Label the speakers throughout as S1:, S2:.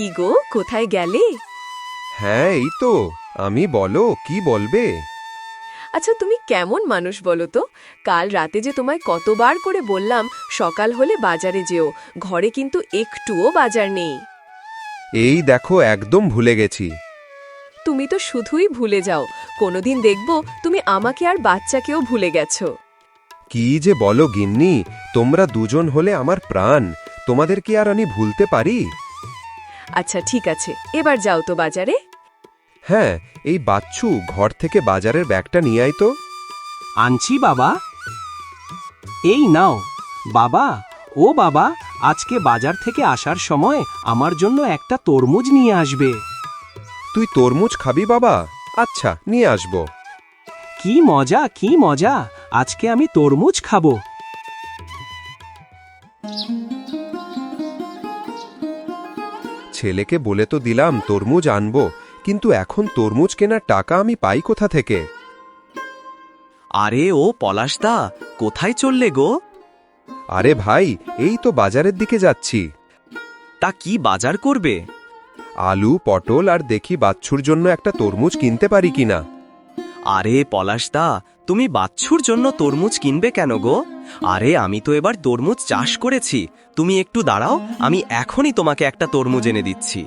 S1: কি গো? কোথায় গেলে?
S2: হ্যাঁ এই তো। আমি বলো কি বলবে?
S1: আচ্ছা তুমি কেমন মানুষ বলো তো? কাল রাতে যে তোমায় কতবার করে বললাম সকাল হলে বাজারে যেও। ঘরে কিন্তু একটুও বাজার নেই।
S2: এই দেখো একদম ভুলে গেছি।
S1: তুমি তো শুধুই ভুলে যাও। কোনোদিন দেখব তুমি আমাকে আর বাচ্চাকেও ভুলে গেছো।
S2: কি যে বলো গিন্নি তোমরা দুজন হলে আমার প্রাণ। তোমাদের কি আর আমি ভুলতে পারি?
S1: আচ্ছা ঠিক আছে। এবার যাও তো বাজারে।
S2: হ্যাঁ এই বাচ্চু ঘর থেকে বাজারের ব্যাগটা নিয়ে আয় তো।
S3: আনছি বাবা। এই নাও। বাবা ও বাবা আজকে বাজার থেকে আসার সময় আমার জন্য একটা তরমুজ নিয়ে আসবে।
S2: তুই তরমুজ খাবি বাবা? আচ্ছা নিয়ে আসব।
S3: কি মজা কি মজা। আজকে আমি তরমুজ খাব।
S2: ছেলেকে বলে তো দিলাম তরমুজ আনব কিন্তু এখন তরমুজ কেনার টাকা আমি পাই কোথা থেকে?
S4: আরে ও পলাশদা কোথায় চললে গো?
S2: আরে ভাই এই তো বাজারের দিকে যাচ্ছি।
S4: তা কি বাজার করবে?
S2: আলু পটল আর দেখি বাচ্চুর জন্য একটা তরমুজ কিনতে পারি কিনা।
S4: আরে পলাশদা তুমি বাচ্চুর জন্য তরমুজ কিনবে কেন গো? আরে, আমি তো এবার তরমুজ চাষ করেছি। তুমি একটু দাঁড়াও, আমি এখনই তোমাকে একটা তরমুজ এনে দিচ্ছি।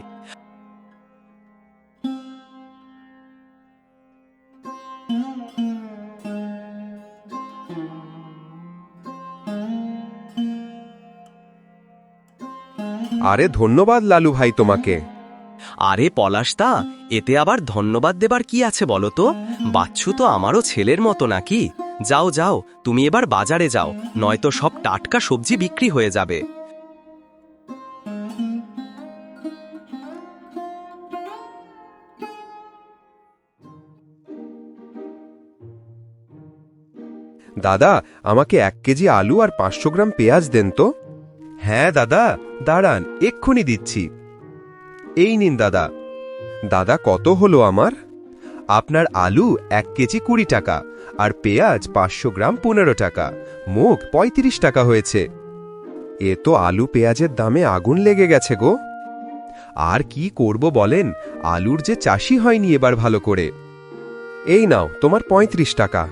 S2: আরে, ধন্যবাদ লালু ভাই তোমাকে।
S4: আরে পলাশদা, এতে আবার ধন্যবাদ দেবার কি আছে বলো তো? বাচ্চু তো আমারও ছেলের মতো নাকি? যাও যাও, তুমি এবার বাজারে যাও, নয়তো সব টাটকা সবজি বিক্রি হয়ে যাবে।
S2: দাদা, আমাকে এক কেজি আলু আর পাঁচশো গ্রাম পেঁয়াজ দেন তো? হ্যাঁ দাদা, দাঁড়ান, এক্ষুনি দিচ্ছি। এই নিন দাদা। দাদা, কত হলো আমার? আপনার আলু এক কেজি কুড়ি টাকা আর পেঁয়াজ পাঁচশো গ্রাম পনেরো টাকা। মুখ পঁয়ত্রিশ টাকা হয়েছে। এ তো আলু পেঁয়াজের দামে আগুন লেগে গেছে গো। আর কি করব বলেন? আলুর যে চাষি হয়নি এবার ভালো করে। এই নাও, তোমার পঁয়ত্রিশ টাকা।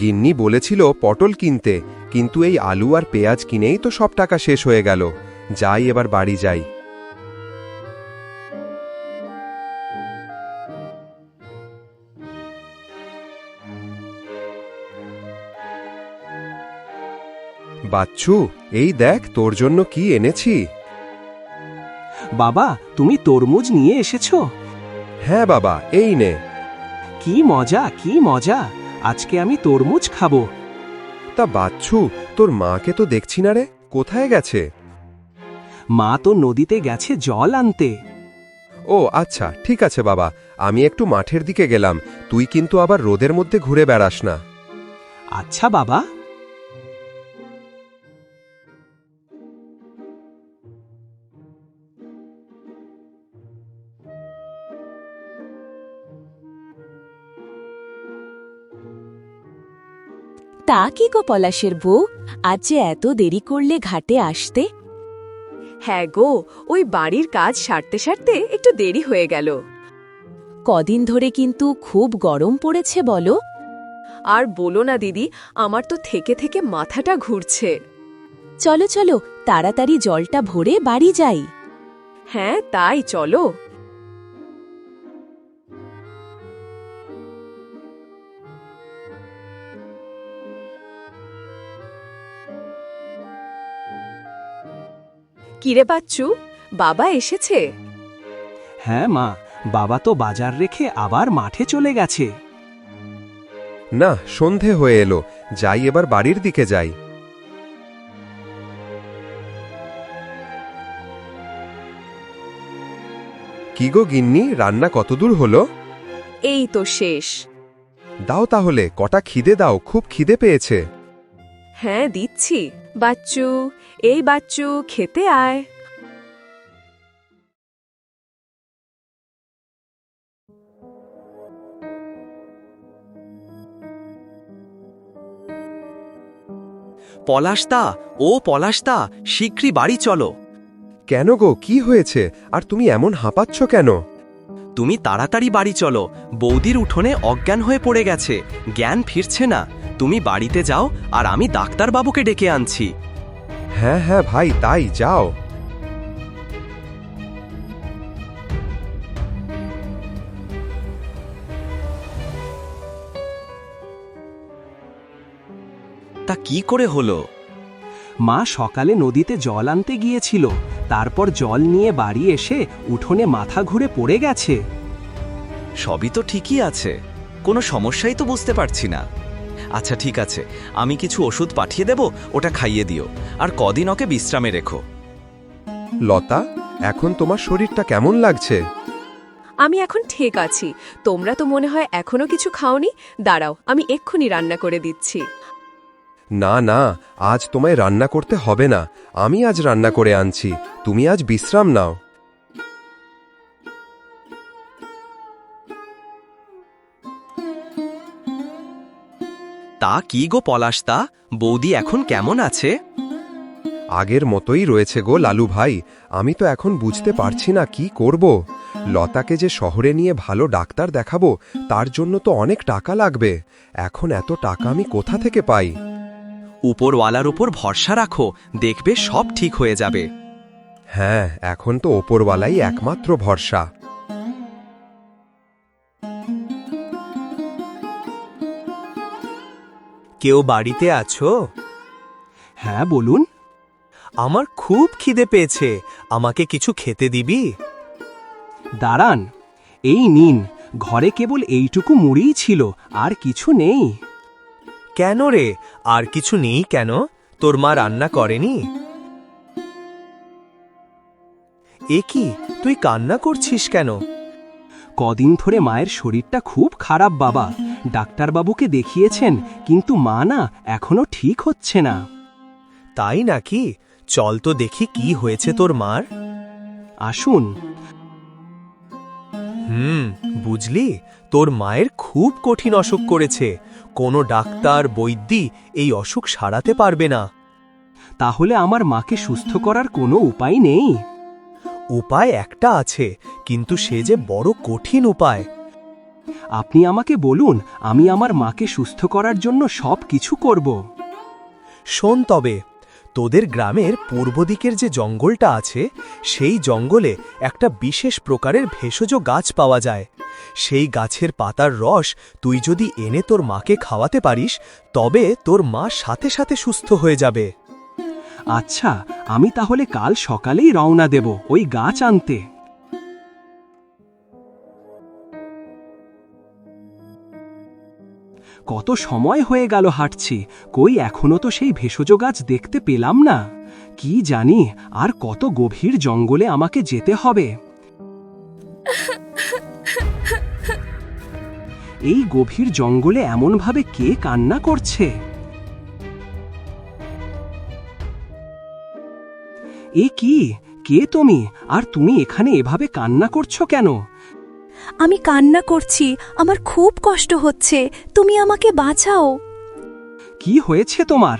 S2: গিন্নি বলেছিল পটল কিনতে, কিন্তু এই আলু আর পেঁয়াজ কিনেই তো সব টাকা শেষ হয়ে গেল। যাই এবার বাড়ি যাই। বাচ্চু এই দেখ তোর জন্য কি এনেছি।
S3: বাবা তুমি তরমুজ নিয়ে এসেছ?
S2: হ্যাঁ বাবা এই নে।
S3: কি মজা কি মজা। আজকে আমি তরমুজ খাব।
S2: তা বাচ্চু তোর মাকে তো দেখছি না রে কোথায় গেছে?
S3: মা তো নদীতে গেছে জল আনতে।
S2: ও আচ্ছা ঠিক আছে বাবা আমি একটু মাঠের দিকে গেলাম তুই কিন্তু আবার রোদের মধ্যে ঘুরে বেড়াস না।
S3: আচ্ছা বাবা।
S5: তা কি গো পলাশের বউ আজ যে এত দেরি করলে ঘাটে আসতে?
S1: হ্যাঁ গো, ওই বাড়ির কাজ সারতে সারতে একটু দেরি হয়ে গেল।
S5: কদিন ধরে কিন্তু খুব গরম পড়েছে বলো।
S1: আর বলো না দিদি, আমার তো থেকে থেকে মাথাটা ঘুরছে।
S5: চলো চলো, তাড়াতাড়ি জলটা ভরে বাড়ি যাই।
S1: হ্যাঁ তাই, চলো। কিরে বাচ্চু বাবা এসেছে?
S3: হ্যাঁ মা বাবা তো বাজার রেখে আবার মাঠে চলে গেছে।
S2: না সন্ধে হয়ে এলো যাই এবার বাড়ির দিকে যাই। কি গো গিন্নি রান্না কতদূর হলো?
S1: এই তো শেষ।
S2: দাও তাহলে কটা খিদে দাও খুব খিদে পেয়েছে।
S1: হ্যাঁ দিচ্ছি। বাচ্চু এই বাচ্চু খেতে আয়।
S4: পলাশদা ও পলাশদা শীঘ্রই বাড়ি চলো।
S2: কেন গো কি হয়েছে? আর তুমি এমন হাঁপাচ্ছ কেন?
S4: তুমি তাড়াতাড়ি বাড়ি চলো। বৌদির উঠোনে অজ্ঞান হয়ে পড়ে গেছে। জ্ঞান ফিরছে না। তুমি বাড়িতে যাও আর আমি ডাক্তারবাবুকে ডেকে আনছি।
S2: হ্যাঁ হ্যাঁ ভাই তাই যাও।
S4: তা কি করে হলো?
S3: মা সকালে নদীতে জল আনতে গিয়েছিল তারপর জল নিয়ে বাড়ি এসে উঠোনে মাথা ঘুরে পড়ে গেছে।
S6: সবই তো ঠিকই আছে কোনো সমস্যাই তো বুঝতে পারছি না। আচ্ছা ঠিক আছে। আমি কিছু ওষুধ পাঠিয়ে দেব ওটা খাইয়ে দিও। আর কদিন ওকে বিশ্রামে রেখো।
S2: লতা এখন তোমার শরীরটা কেমন লাগছে?
S1: আমি এখন ঠিক আছি। তোমরা তো মনে হয় এখনও কিছু খাওনি? দাঁড়াও আমি এক্ষুনি রান্না করে দিচ্ছি।
S2: না না আজ তোমায় রান্না করতে হবে না। আমি আজ রান্না করে আনছি। তুমি আজ বিশ্রাম নাও।
S4: তা কি গো পলাশদা বৌদি এখন কেমন আছে?
S2: আগের মতোই রয়েছে গো লালু ভাই। আমি তো এখন বুঝতে পারছি না কি করব। লতাকে যে শহরে নিয়ে ভালো ডাক্তার দেখাবো তার জন্য তো অনেক টাকা লাগবে। এখন এত টাকা আমি কোথা থেকে পাই?
S4: উপরওয়ালার উপর ভরসা রাখো দেখবে সব ঠিক হয়ে যাবে।
S2: হ্যাঁ এখন তো ওপরওয়ালাই একমাত্র ভরসা।
S7: কেউ বাড়িতে আছো?
S3: হ্যাঁ বলুন।
S7: আমার খুব খিদে পেয়েছে। আমাকে কিছু খেতে দিবি?
S3: দাঁড়ান। এই নিন ঘরে কেবল এইটুকু মুড়িই ছিল আর কিছু নেই।
S7: কেন রে? আর কিছু নেই কেন? তোর মা রান্না করেনি? এ কি? তুই কান্না করছিস কেন?
S3: কদিন ধরে মায়ের শরীরটা খুব খারাপ বাবা। ডাক্তারবাবুকে দেখিয়েছেন কিন্তু মা না এখনও ঠিক হচ্ছে না।
S7: তাই নাকি? চল তো দেখি কি হয়েছে তোর মার।
S3: আসুন।
S7: হুম বুঝলি? তোর মায়ের খুব কঠিন অসুখ করেছে। কোনো ডাক্তার বৈদ্যি এই অসুখ সারাতে পারবে না।
S3: তাহলে আমার মাকে সুস্থ করার কোনো উপায় নেই?
S7: উপায় একটা আছে কিন্তু সে যে বড় কঠিন উপায়।
S3: আপনি আমাকে বলুন আমি আমার মাকে সুস্থ করার জন্য সব কিছু করব।
S7: শোন তবে তোদের গ্রামের পূর্ব দিকের যে জঙ্গলটা আছে সেই জঙ্গলে একটা বিশেষ প্রকারের ভেষজ গাছ পাওয়া যায়। সেই গাছের পাতার রস তুই যদি এনে তোর মাকে খাওয়াতে পারিস তবে তোর মা সাথে সাথে সুস্থ হয়ে যাবে।
S3: আচ্ছা আমি তাহলে কাল সকালেই রওনা দেব ওই গাছ আনতে। কত সময় হয়ে গেল হাঁটছি, কই এখনও তো সেই ভেষজ গাছ দেখতে পেলাম না। কি জানি আর কত গভীর জঙ্গলে আমাকে যেতে হবে। এই গভীর জঙ্গলে এমনভাবে কে কান্না করছে? এ কি? কে তুমি? আর তুমি এখানে এভাবে কান্না করছ কেন?
S5: আমি কান্না করছি আমার খুব কষ্ট হচ্ছে তুমি আমাকে বাঁচাও।
S3: কি হয়েছে তোমার?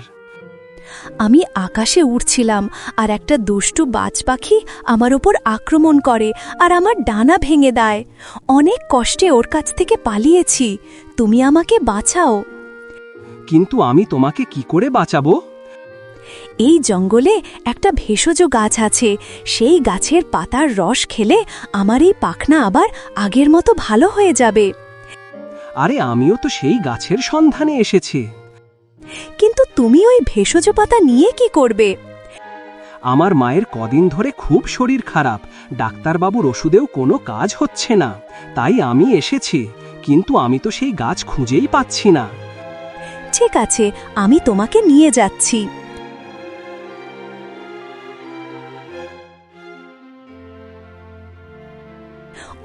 S5: আমি আকাশে উড়ছিলাম আর একটা দুষ্টু বাজ পাখি আমার ওপর আক্রমণ করে আর আমার ডানা ভেঙে দেয়। অনেক কষ্টে ওর কাছ থেকে পালিয়েছি তুমি আমাকে বাঁচাও।
S3: কিন্তু আমি তোমাকে কি করে বাঁচাবো?
S5: এই জঙ্গলে একটা ভেষজ গাছ আছে। সেই গাছের পাতার রস খেলে আমার এই পাখনা আবার আগের মতো ভালো হয়ে যাবে।
S3: আরে আমিও তো সেই গাছের সন্ধানে এসেছি।
S5: কিন্তু তুমি ওই ভেষজ পাতা নিয়ে কি করবে?
S3: আমার মায়ের কদিন ধরে খুব শরীর খারাপ। ডাক্তারবাবুর ওষুধেও কোনো কাজ হচ্ছে না। তাই আমি এসেছি কিন্তু আমি তো সেই গাছ খুঁজেই পাচ্ছি না।
S5: ঠিক আছে আমি তোমাকে নিয়ে যাচ্ছি।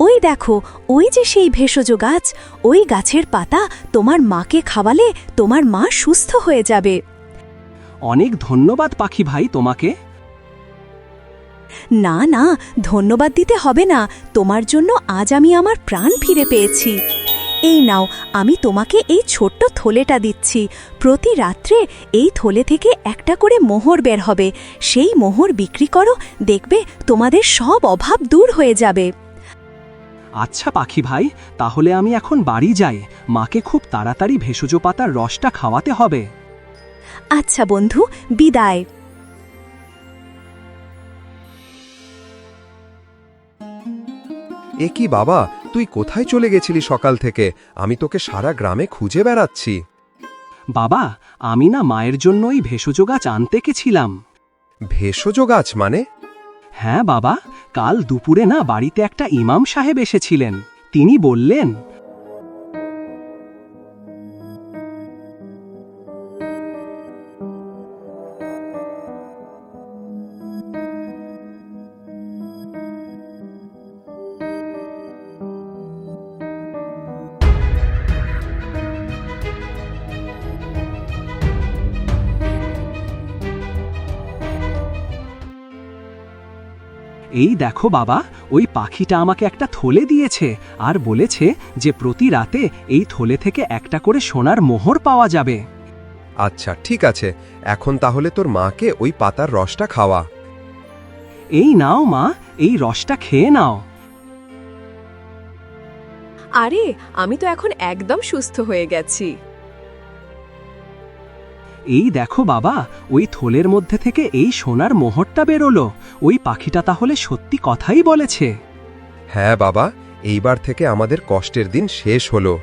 S5: ওই দেখো ওই যে সেই ভেষজ গাছ ওই গাছের পাতা তোমার মাকে খাওয়ালে তোমার মা সুস্থ হয়ে যাবে।
S3: অনেক ধন্যবাদ পাখি ভাই তোমাকে।
S5: না না ধন্যবাদ দিতে হবে না তোমার জন্য আজ আমি আমার প্রাণ ফিরে পেয়েছি। এই নাও আমি তোমাকে এই ছোট্ট থলেটা দিচ্ছি। প্রতি রাত্রে এই থলে থেকে একটা করে মোহর বের হবে। সেই মোহর বিক্রি করো দেখবে তোমাদের সব অভাব দূর হয়ে যাবে।
S3: আচ্ছা পাখি ভাই তাহলে আমি এখন বাড়ি যাই। মাকে খুব তাড়াতাড়ি ভেষজ পাতার রসটা খাওয়াতে হবে।
S5: আচ্ছা বন্ধু বিদায়।
S2: এ কি বাবা তুই কোথায় চলে গেছিলি সকাল থেকে? আমি তোকে সারা গ্রামে খুঁজে বেড়াচ্ছি।
S3: বাবা আমি না মায়ের জন্য ওই ভেষজ গাছ আনতে গেছিলাম।
S2: ভেষজ গাছ মানে?
S3: হ্যাঁ বাবা কাল দুপুরে না বাড়িতে একটা ইমাম সাহেব এসেছিলেন। তিনি বললেন এই দেখো বাবা ওই পাখিটা আমাকে একটা থলে দিয়েছে আর বলেছে যে প্রতি রাতে এই থলে থেকে একটা করে সোনার মোহর পাওয়া যাবে।
S2: আচ্ছা ঠিক আছে। এখন তাহলে তোর মাকে ওই পাতার রসটা খাওয়া।
S3: এই নাও মা এই রসটা খেয়ে নাও।
S1: আরে আমি তো এখন একদম সুস্থ হয়ে গেছি।
S3: এই দেখো বাবা, ওই থলের মধ্যে থেকে এই সোনার মোহরটা বেরোলো। ওই পাখিটা তাহলে সত্যি কথাই বলেছে।
S2: হ্যাঁ বাবা, এইবার থেকে আমাদের কষ্টের দিন শেষ হলো।